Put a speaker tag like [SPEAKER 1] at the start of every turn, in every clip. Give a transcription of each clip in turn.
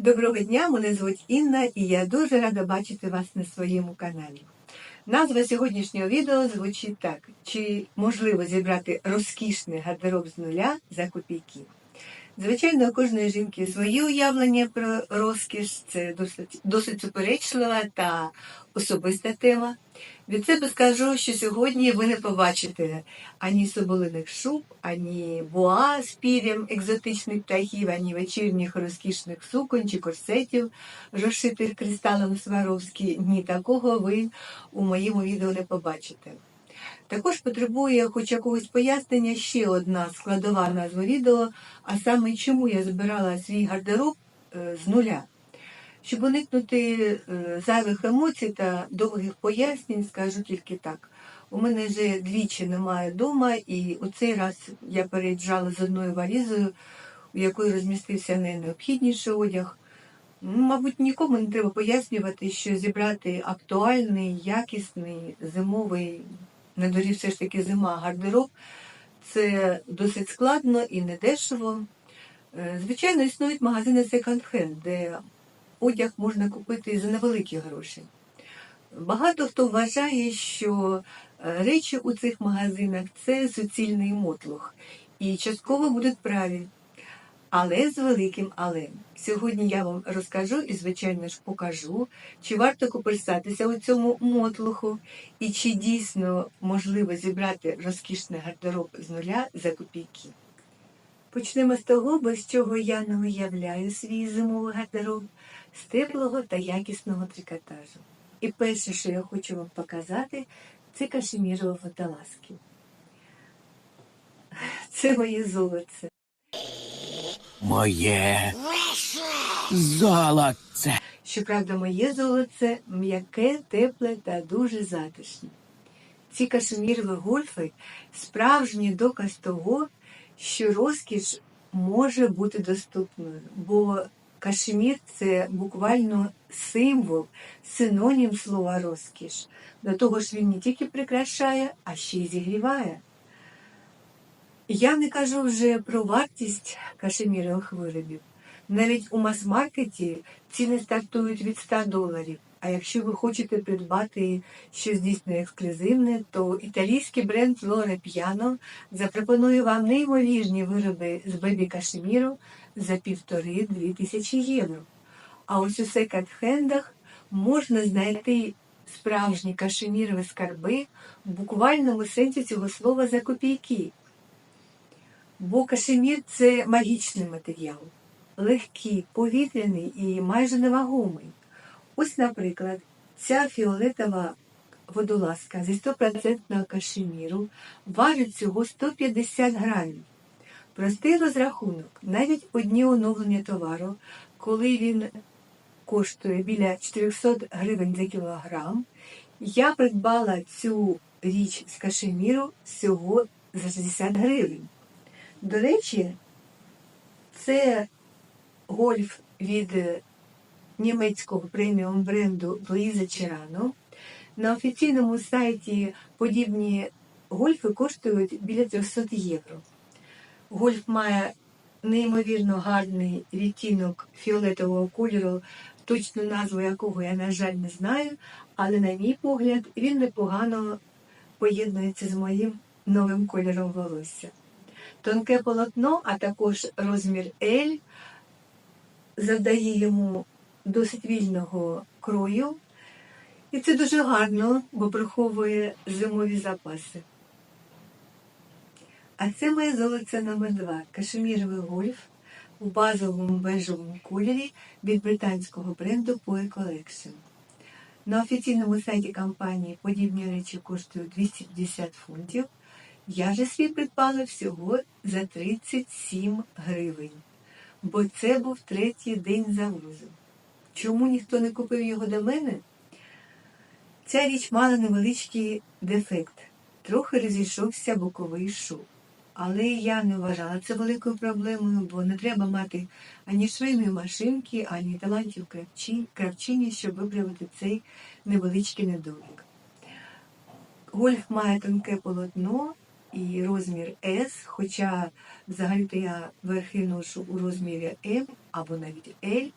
[SPEAKER 1] Доброго дня, мене звуть Інна і я дуже рада бачити вас на своєму каналі. Назва сьогоднішнього відео звучить так: чи можливо зібрати розкішний гардероб з нуля за копійки? Звичайно, у кожної жінки свої уявлення про розкіш, це досить, досить суперечлива та особиста тема. Від себе скажу, що сьогодні ви не побачите ані соболиних шуб, ані буа з пір'ям екзотичних птахів, ані вечірніх розкішних суконь чи корсетів, розшитих кристалом Сваровські. Ні такого ви у моєму відео не побачите. Також потребує хоч якогось пояснення ще одна складова назва відео, а саме чому я збирала свій гардероб е, з нуля. Щоб уникнути е, зайвих емоцій та довгих пояснень, скажу тільки так. У мене вже двічі немає вдома, і у цей раз я переїжджала з одною валізою, у якої розмістився найнеобхідніший одяг. Ну, Мабуть, нікому не треба пояснювати, що зібрати актуальний, якісний, зимовий, на дорі все ж таки зима, гардероб це досить складно і недешево. Е, Звичайно, існують магазини секонд-хенд, де одяг можна купити за невеликі гроші. Багато хто вважає, що е, речі у цих магазинах це суцільний мотлух, і частково будуть праві. Але з великим але. Сьогодні я вам розкажу і, звичайно ж, покажу, чи варто копирсатися у цьому мотлуху, і чи дійсно можливо зібрати розкішний гардероб з нуля за копійки. Почнемо з того, без чого я не уявляю свій зимовий гардероб з теплого та якісного трикотажу. І перше, що я хочу вам показати, це кашемірові фотоласки. Це моє золоце.
[SPEAKER 2] Моє золоце.
[SPEAKER 1] Щоправда, моє золоце м'яке, тепле та дуже затишне. Ці кашемірові гольфи справжній доказ того, що розкіш може бути доступною, бо кашемір це буквально символ, синонім слова розкіш. До того ж він не тільки прикрашає, а ще й зігріває. Я не кажу вже про вартість кашемірових виробів. Навіть у мас-маркеті ціни стартують від 100 доларів. А якщо ви хочете придбати щось дійсно ексклюзивне, то італійський бренд Flora Piano запропонує вам неймовірні вироби з бебі кашеміру за півтори-дві тисячі євро. А ось у секонд-хендах можна знайти справжні кашемірові скарби в буквальному сенсі цього слова за копійки. Бо кашемір це магічний матеріал, легкий, повітряний і майже невагомий. Ось, наприклад, ця фіолетова водолазка зі 100% кашеміру важить всього 150 грамів. Простий розрахунок, навіть одні оновлення товару, коли він коштує біля 400 гривень за кілограм, я придбала цю річ з кашеміру всього за 60 гривень. До речі, це гольф від німецького преміум бренду Луїза Черано. На офіційному сайті подібні гольфи коштують біля 300 євро. Гольф має неймовірно гарний відтінок фіолетового кольору, точну назву якого я, на жаль, не знаю, але, на мій погляд, він непогано поєднується з моїм новим кольором волосся. Тонке полотно, а також розмір L завдає йому досить вільного крою. І це дуже гарно, бо приховує зимові запаси. А це моє золоце номер 2 кашеміровий гольф у базовому бежевому кольорі від британського бренду Poe Collection. На офіційному сайті компанії подібні речі коштують 250 фунтів. Я же свій придбала всього за 37 гривень, бо це був третій день завозу. Чому ніхто не купив його до мене? Ця річ мала невеличкий дефект, трохи розійшовся боковий шов. Але я не вважала це великою проблемою, бо не треба мати ані швейної машинки, ані талантів кравчині, щоб виправити цей невеличкий недолік. Гольф має тонке полотно і розмір S, хоча взагалі-то я верхи ношу у розмірі M або навіть L,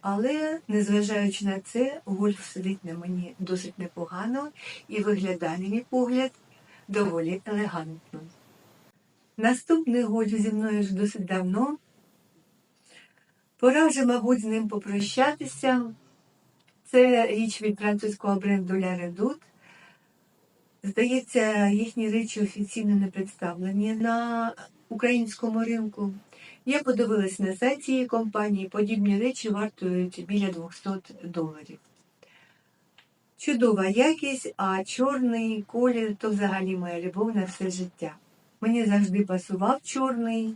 [SPEAKER 1] Але, незважаючи на це, гольф сидить на мені досить непогано і виглядає, мій погляд, доволі елегантно. Наступний гольф зі мною ж досить давно. Пора вже, мабуть, з ним попрощатися. Це річ від французького бренду La Redoute. Здається, їхні речі офіційно не представлені на українському ринку. Я подивилась на сайт цієї компанії, подібні речі вартують біля 200 доларів. Чудова якість, а чорний колір то взагалі моя любов на все життя. Мені завжди пасував чорний.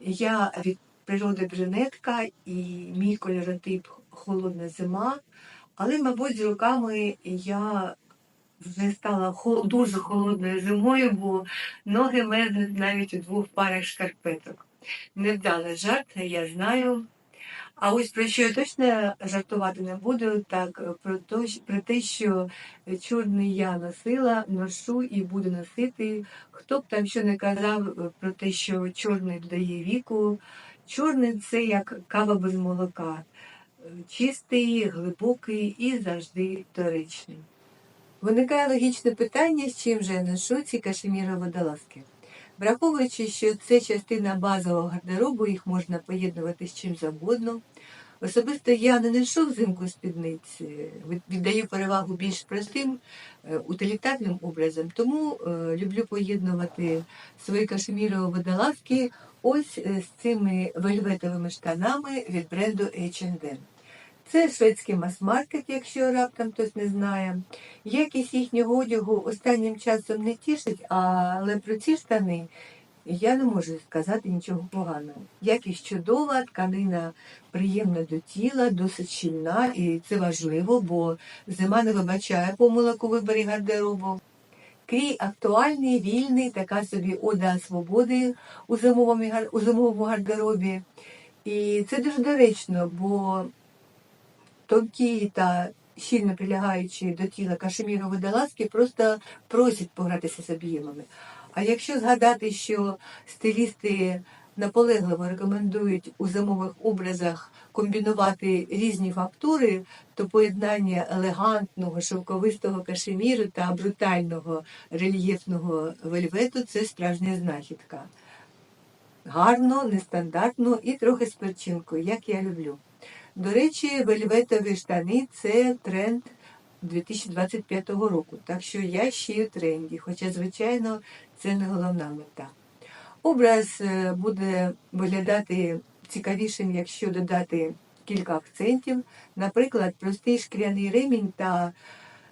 [SPEAKER 1] Я від природи брюнетка і мій кольоротип холодна зима. Але, мабуть, з роками я вже стала дуже холодною зимою, бо ноги мерзнуть навіть у двох парах шкарпеток. Невдалий жарт, я знаю. А ось про що я точно жартувати не буду, так про те, про те, що чорний я носила, ношу і буду носити. Хто б там що не казав е, про те, що чорний додає віку. Чорний це як кава без молока. Е, Чистий, глибокий і завжди доречний. Виникає логічне питання, з чим же я ношу ці кашемірові водолазки. Враховуючи, що це частина базового гардеробу, їх можна поєднувати з чим завгодно. Особисто я не ношу взимку спідниць, е, віддаю перевагу більш простим е, утилітарним образом, тому е, люблю поєднувати свої кашемірові водолазки ось е, з цими вельветовими штанами від бренду H&M. Це шведський мас-маркет, якщо раптом хтось не знає. Якість їхнього одягу останнім часом не тішить, але про ці штани я не можу сказати нічого поганого. Якість чудова, тканина приємна до тіла, досить щільна, і це важливо, бо зима не вибачає помилок у виборі гардеробу. Крій актуальний, вільний, така собі ода свободи у зимовому, зимовому гардеробі. І це дуже доречно, бо тонкі та щільно прилягаючі до тіла кашемірові водолазки просто просять погратися з об'ємами. А якщо згадати, що стилісти наполегливо рекомендують у зимових образах комбінувати різні фактури, то поєднання елегантного шовковистого кашеміру та брутального рельєфного вельвету це справжня знахідка. Гарно, нестандартно і трохи з перчинкою, як я люблю. До речі, вельветові штани це тренд 2025 року, так що я ще й тренді, хоча, звичайно, це не головна мета. Образ е, буде виглядати цікавішим, якщо додати кілька акцентів, наприклад, простий шкіряний ремінь та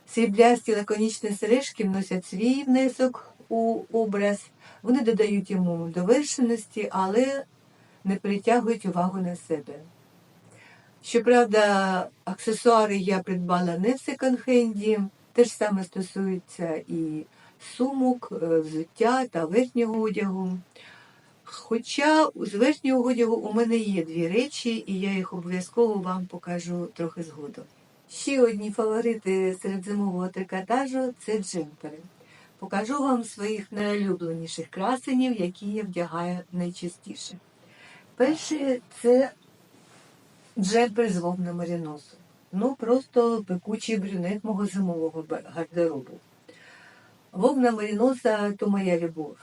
[SPEAKER 1] сріблясті лаконічні сережки вносять свій внесок у образ. Вони додають йому довершеності, але не притягують увагу на себе. Щоправда, аксесуари я придбала не в секонд-хенді, те ж саме стосується і сумок, е, взуття та верхнього одягу. Хоча з верхнього одягу у мене є дві речі, і я їх обов'язково вам покажу трохи згодом. Ще одні фаворити середзимового трикотажу це джемпери. Покажу вам своїх найулюбленіших красенів, які я вдягаю найчастіше. Перший це джемпер з вовна маріносу. Ну, просто пекучий брюнет мого зимового гардеробу. Вовна маріноса то моя любов.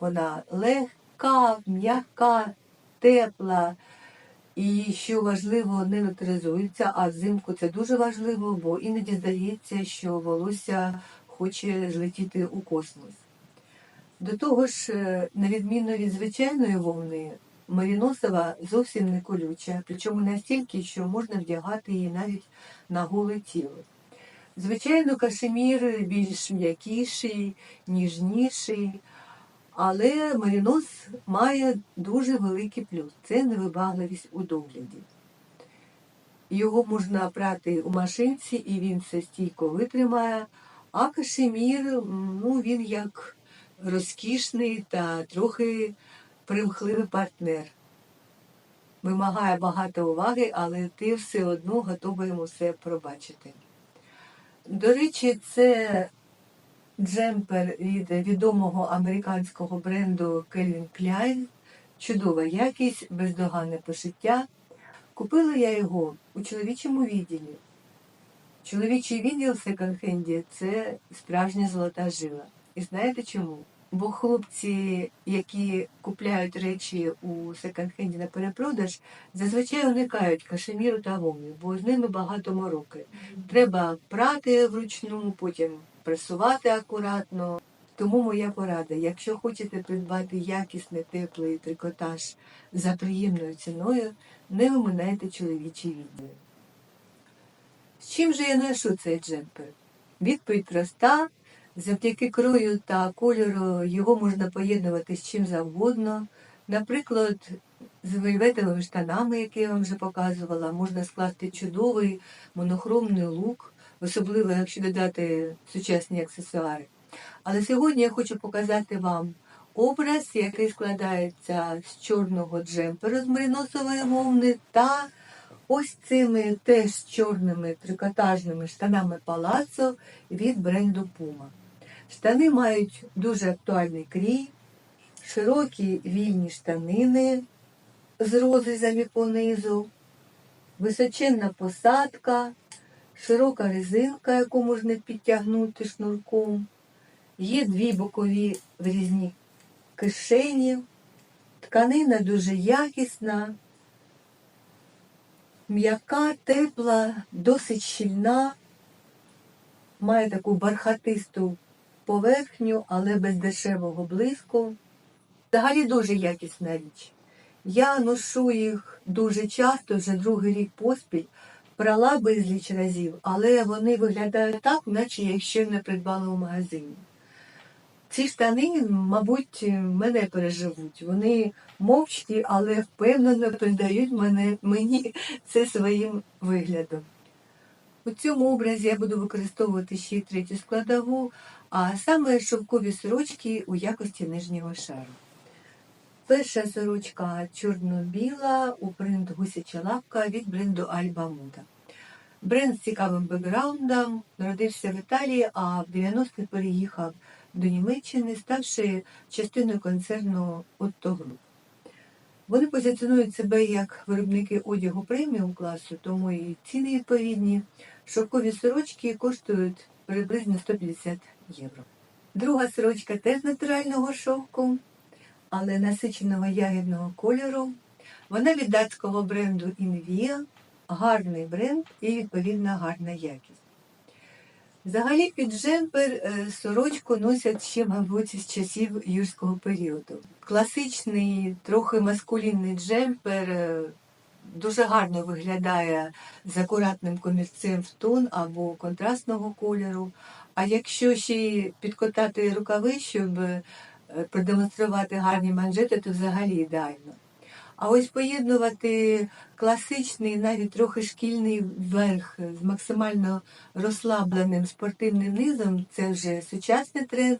[SPEAKER 1] Вона легка, м'яка, тепла і, що важливо, не електризується, а взимку це дуже важливо, бо іноді здається, що волосся хоче злетіти у космос. До того ж, е, на відміну від звичайної вовни, Маріносова зовсім не колюча, причому настільки, що можна вдягати її навіть на голе тіло. Звичайно, кашемір більш м'якіший, ніжніший, але марінос має дуже великий плюс це невибагливість у догляді. Його можна прати у машинці, і він все стійко витримає, а кашемір, ну, він як розкішний та трохи примхливий партнер. Вимагає багато уваги, але ти все одно готовий йому все пробачити. До речі, це джемпер від відомого американського бренду Calvin Klein. Чудова якість, бездоганне пошиття. Купила я його у чоловічому відділі. Чоловічий відділ в секонд-хенді – це справжня золота жила. І знаєте чому? Бо хлопці, які купляють речі у секонд-хенді на перепродаж, зазвичай уникають кашеміру та вовни, бо з ними багато мороки. Треба прати вручну, потім пресувати акуратно. Тому моя порада, якщо хочете придбати якісний теплий трикотаж за приємною ціною, не оминайте чоловічі відділи. З чим же я ношу цей джемпер? Відповідь проста. Завдяки крою та кольору його можна поєднувати з чим завгодно. Наприклад, з вельветовими штанами, які я вам вже показувала, можна скласти чудовий монохромний лук, особливо якщо додати сучасні аксесуари. Але сьогодні я хочу показати вам образ, який складається з чорного джемперу з мериносової вовни та ось цими теж чорними трикотажними штанами палацо від бренду Puma. Штани мають дуже актуальний крій, широкі вільні штанини з розрізами понизу, височенна посадка, широка резинка, яку можна підтягнути шнурком. Є дві бокові врізні кишені, тканина дуже якісна, м'яка, тепла, досить щільна, має таку бархатисту поверхню, але без дешевого блиску. Взагалі дуже якісна річ. Я ношу їх дуже часто, вже другий рік поспіль, прала безліч разів, але вони виглядають так, наче я їх ще не придбала у магазині. Ці штани, мабуть, мене переживуть. Вони мовчкі, але впевнено передають мене, мені це своїм виглядом. У цьому образі я буду використовувати ще третю складову, а саме шовкові сорочки у якості нижнього шару. Перша сорочка чорно-біла у принт гусяча лапка від бренду Alba Muda. Бренд з цікавим бекграундом народився в Італії, а в 90-х переїхав до Німеччини, ставши частиною концерну Otto Group. Вони позиціонують себе як виробники одягу преміум класу, тому і ціни відповідні. Шовкові сорочки коштують приблизно 150 євро. Друга сорочка теж натурального шовку, але насиченого ягідного кольору. Вона від датського бренду Invia, гарний бренд і відповідно гарна якість. Взагалі під джемпер е, сорочку носять ще, мабуть, з часів юрського періоду. Класичний, трохи маскулінний джемпер е, дуже гарно виглядає з акуратним комірцем в тон або контрастного кольору. А якщо ще підкотати рукави, щоб е, продемонструвати гарні манжети, то взагалі ідеально. А ось поєднувати класичний, навіть трохи шкільний верх з максимально розслабленим спортивним низом це вже сучасний тренд.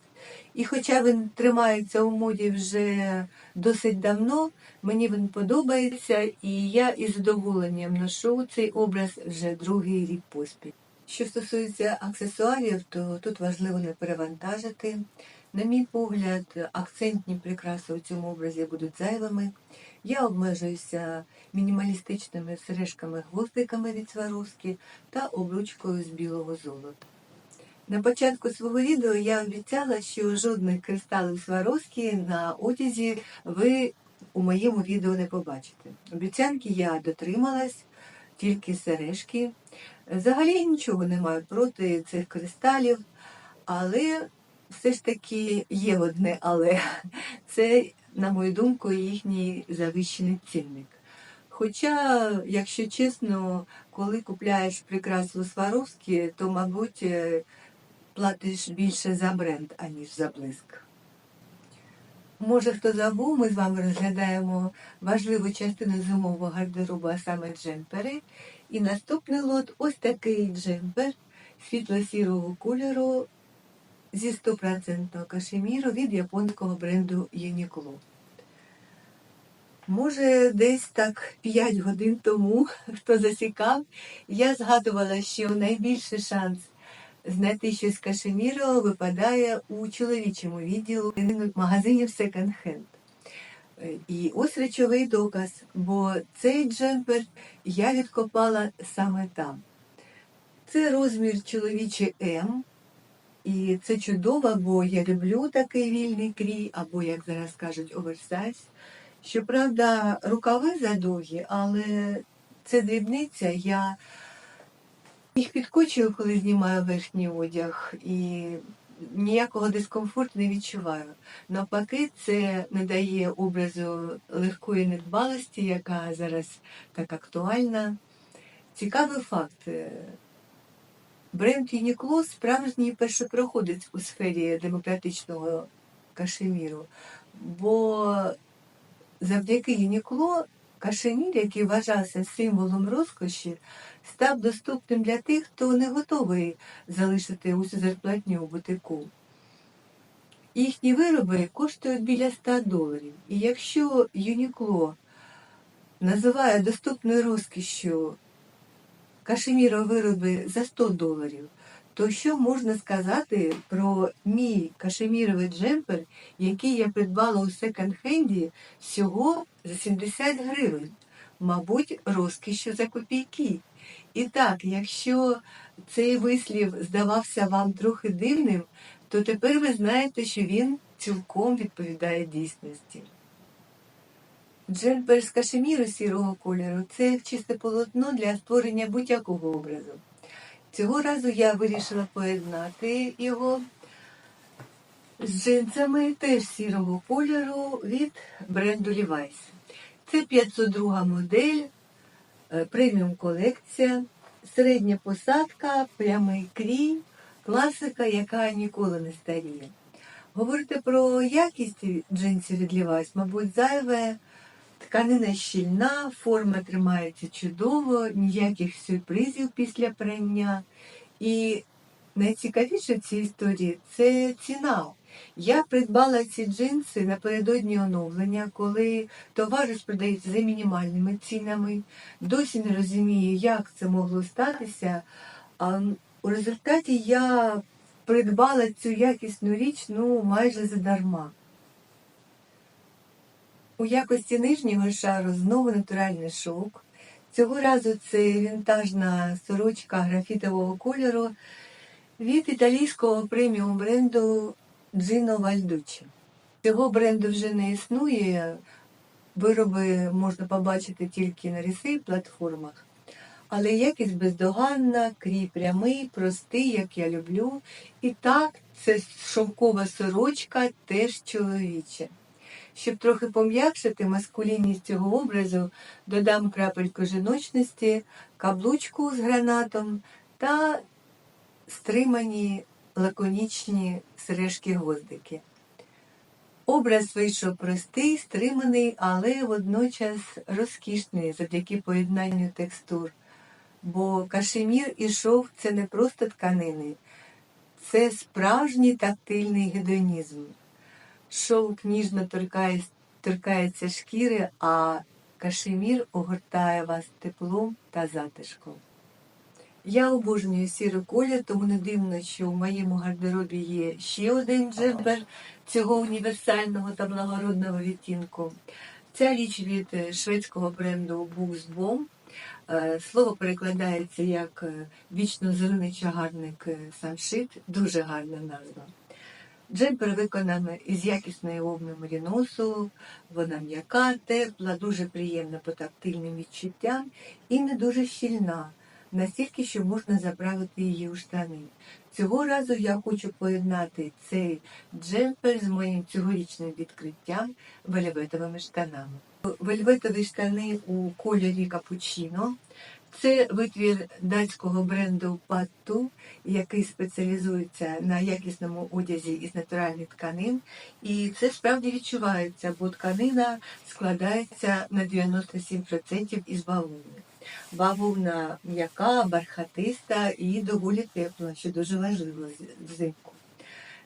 [SPEAKER 1] І хоча він тримається у моді вже досить давно, мені він подобається, і я із задоволенням ношу цей образ вже другий рік поспіль. Що стосується аксесуарів, то тут важливо не перевантажити. На мій погляд, акцентні прикраси у цьому образі будуть зайвими. Я обмежуюся мінімалістичними сережками-гвоздиками від Сваровські та обручкою з білого золота. На початку свого відео я обіцяла, що жодних кристалів Сваровські на одязі ви у моєму відео не побачите. Обіцянки я дотрималась, тільки сережки. Взагалі нічого не маю проти цих кристалів, але все ж таки є одне але. Це, на мою думку, їхній завищений цінник. Хоча, якщо чесно, коли купляєш прикрасу Сваровські, то, мабуть, е, платиш більше за бренд, аніж за блиск. Може, хто забув, ми з вами розглядаємо важливу частину зимового гардеробу, а саме джемпери. І наступний лот ось такий джемпер світло-сірого кольору зі 100% кашеміру від японського бренду Uniqlo. Може, десь так 5 годин тому, хто засікав, я згадувала, що найбільший шанс знайти щось кашемірового випадає у чоловічому відділу магазинів секонд-хенд. І ось речовий доказ, бо цей джемпер я відкопала саме там. Це розмір чоловічий М, і це чудово, бо я люблю такий вільний крій, або, як зараз кажуть, оверсайз. Щоправда, рукави задовгі, але це дрібниця. Я їх підкочую, коли знімаю верхній одяг, і ніякого дискомфорту не відчуваю. Навпаки, це не дає образу легкої недбалості, яка зараз так актуальна. Цікавий факт. Бренд Юнікло справжній першопроходець у сфері демократичного кашеміру, бо завдяки Юнікло кашемір, який вважався символом розкоші, став доступним для тих, хто не готовий залишити усю зарплатню у бутику. Їхні вироби коштують біля 100 доларів. І якщо Юнікло називає доступною розкішшю кашемірові вироби за 100 доларів, то що можна сказати про мій кашеміровий джемпер, який я придбала у секонд-хенді всього за 70 гривень? Мабуть, розкішю за копійки. І так, якщо цей вислів здавався вам трохи дивним, то тепер ви знаєте, що він цілком відповідає дійсності. Джемпер з кашеміру сірого кольору це чисте полотно для створення будь-якого образу. Цього разу я вирішила поєднати його з джинсами теж сірого кольору від бренду Levi's. Це 502 модель, е, преміум колекція, середня посадка, прямий крій, класика, яка ніколи не старіє. Говорити про якість джинсів від Levi's, мабуть, зайве. Тканина щільна, форма тримається чудово, ніяких сюрпризів після прання. І найцікавіше в цій історії це ціна. Я придбала ці джинси напередодні оновлення, коли товари ж продається за мінімальними цінами. Досі не розумію, як це могло статися. А у результаті я придбала цю якісну річ ну, майже задарма. У якості нижнього шару знову натуральний шовк. Цього разу це вінтажна сорочка графітового кольору від італійського преміум бренду Джино Вальдучі. Цього бренду вже не існує. Вироби можна побачити тільки на ріси платформах. Але якість бездоганна, крій прямий, простий, як я люблю. І так, це шовкова сорочка теж чоловіча. Щоб трохи пом'якшити маскулінність цього образу, додам крапельку жіночності, каблучку з гранатом та стримані лаконічні сережки-гвоздики. Образ вийшов простий, стриманий, але водночас розкішний завдяки поєднанню текстур. Бо кашемір і шов це не просто тканини, це справжній тактильний гедонізм. Шовк ніжно торкає, торкається шкіри, а кашемір огортає вас теплом та затишком. Я обожнюю сірий колір, тому не дивно, що в моєму гардеробі є ще один джемпер цього універсального та благородного відтінку. Ця річ від е, шведського бренду Buxbom. Е, Слово перекладається як е, вічно зелений чагарник самшит. Дуже гарна назва. Джемпер виконаний із якісної вовни меріносу, вона м'яка, тепла, дуже приємна по тактильним відчуттям і не дуже щільна, настільки, що можна заправити її у штани. Цього разу я хочу поєднати цей джемпер з моїм цьогорічним відкриттям вельветовими штанами. Вельветові штани у кольорі капучино. Це витвір датського бренду Патту, який спеціалізується на якісному одязі із натуральних тканин. І це справді відчувається, бо тканина складається на 97% із бавовни. Бавовна м'яка, бархатиста і доволі тепла, що дуже важливо взимку.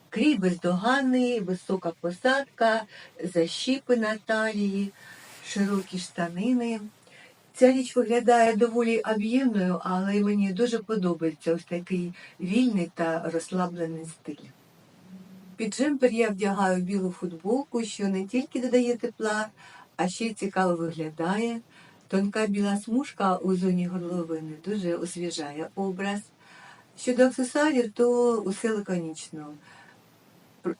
[SPEAKER 1] Крій бездоганний, висока посадка, защіпи на талії, широкі штанини. Ця річ виглядає доволі об'ємною, але мені дуже подобається ось такий вільний та розслаблений стиль. Під джемпер я вдягаю білу футболку, що не тільки додає тепла, а ще й цікаво виглядає. Тонка біла смужка у зоні горловини дуже освіжає образ. Щодо аксесуарів, то усе лаконічно.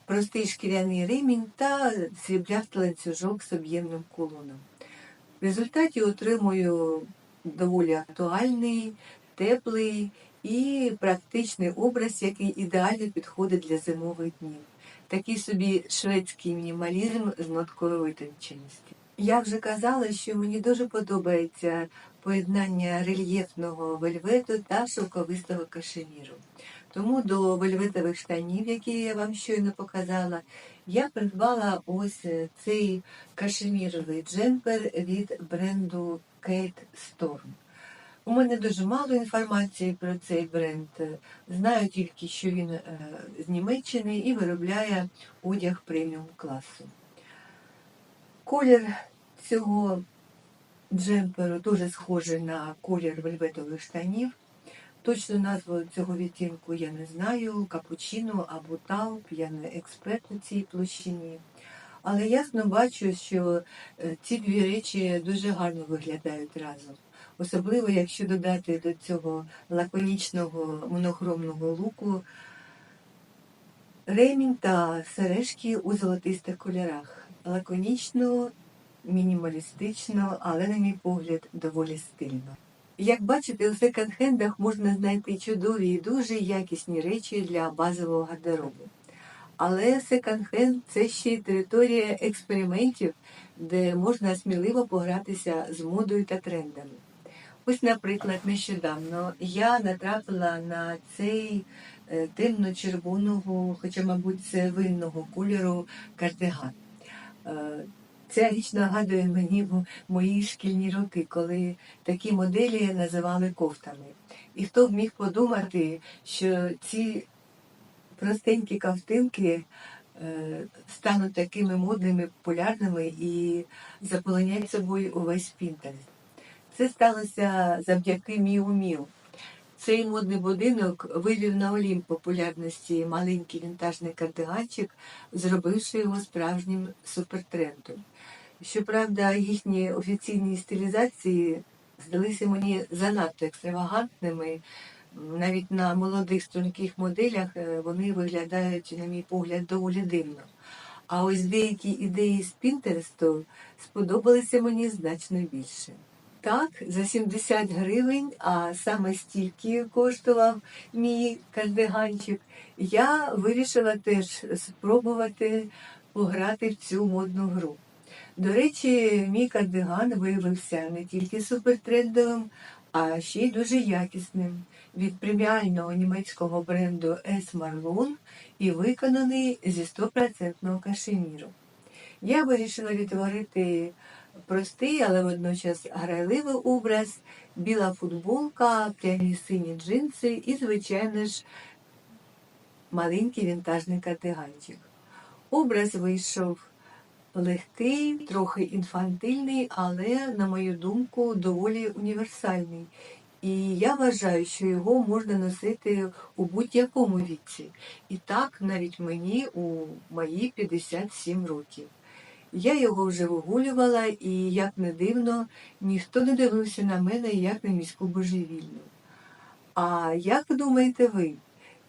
[SPEAKER 1] Простий шкіряний ремінь та сріблястий ланцюжок з об'ємним кулоном. В результаті отримую доволі актуальний, теплий і практичний образ, який ідеально підходить для зимових днів. Такий собі шведський мінімалізм з ноткою витонченості. Я вже казала, що мені дуже подобається поєднання рельєфного вельвету та шовковистого кашеміру. Тому до вельветових штанів, які я вам щойно показала, я придбала ось е, цей кашеміровий джемпер від бренду Kate Storm. У мене дуже мало інформації про цей бренд. Знаю тільки, що він е, з Німеччини і виробляє одяг преміум класу. Колір цього джемперу дуже схожий на колір вельветових штанів. Точну назву цього відтінку я не знаю, капучино або тауп, я не експерт у цій площині. Але ясно бачу, що е, ці дві речі дуже гарно виглядають разом. Особливо, якщо додати до цього лаконічного монохромного луку ремінь та сережки у золотистих кольорах. Лаконічно, мінімалістично, але, на мій погляд, доволі стильно. Як бачите, у секонд-хендах можна знайти чудові і дуже якісні речі для базового гардеробу. Але секонд-хенд це ще й територія експериментів, де можна сміливо погратися з модою та трендами. Ось, наприклад, нещодавно я натрапила на цей е, темно-червоного, хоча, мабуть, це винного кольору кардиган. Ця річ нагадує мені мо- мої шкільні роки, коли такі моделі називали кофтами. І хто б міг подумати, що ці простенькі ковтинки е, стануть такими модними, популярними і заполонять собою увесь Пінтерест. Це сталося завдяки Міу Міу. Цей модний будинок вивів на Олімп популярності маленький вінтажний кардиганчик, зробивши його справжнім супертрендом. Щоправда, їхні офіційні стилізації здалися мені занадто екстравагантними. Навіть на молодих струнких моделях е, вони виглядають, на мій погляд, доволі дивно. А ось деякі ідеї з Пінтересту сподобалися мені значно більше. Так, за 70 гривень, а саме стільки коштував мій кардиганчик, я вирішила теж спробувати пограти в цю модну гру. До речі, мій кардиган виявився не тільки супертрендовим, а ще й дуже якісним від преміального німецького бренду S. Marlon і виконаний зі 100% кашеміру. Я вирішила відтворити простий, але водночас грайливий образ, біла футболка, прямі сині джинси і, звичайно ж, маленький вінтажний кардиганчик. Образ вийшов легкий, трохи інфантильний, але, на мою думку, доволі універсальний. І я вважаю, що його можна носити у будь-якому віці. І так навіть мені у мої 57 років. Я його вже вигулювала, і, як не дивно, ніхто не дивився на мене як на міську божевільну. А як думаєте ви?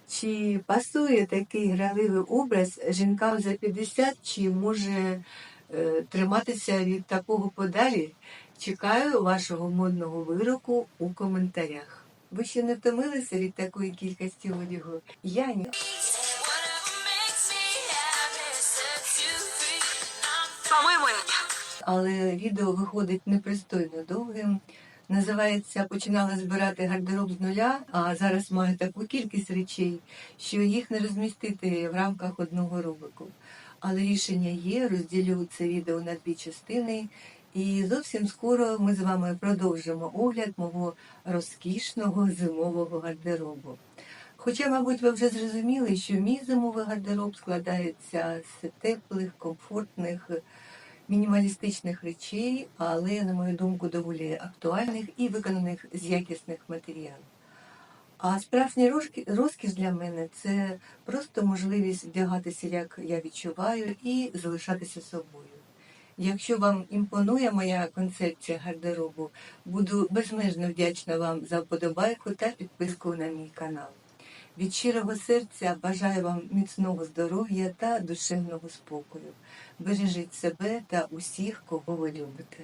[SPEAKER 1] Чи пасує такий граливий образ жінкам за 50, чи може е, триматися від такого подалі? Чекаю вашого модного вироку у коментарях. Ви ще не втомилися від такої кількості одягу? Я ні. Але відео виходить непристойно довгим. Називається Починала збирати гардероб з нуля, а зараз маю таку кількість речей, що їх не розмістити в рамках одного ролику. Але рішення є, розділю це відео на дві частини, і зовсім скоро ми з вами продовжимо огляд мого розкішного зимового гардеробу. Хоча, мабуть, ви вже зрозуміли, що мій зимовий гардероб складається з теплих, комфортних, мінімалістичних речей, але, на мою думку, доволі актуальних і виконаних з якісних матеріалів. А справжній розкі- розкіш для мене це просто можливість вдягатися, як я відчуваю, і залишатися собою. Якщо вам імпонує моя концепція гардеробу, буду безмежно вдячна вам за вподобайку та підписку на мій канал. Від щирого серця бажаю вам міцного здоров'я та душевного спокою. Бережіть себе та усіх, кого ви любите.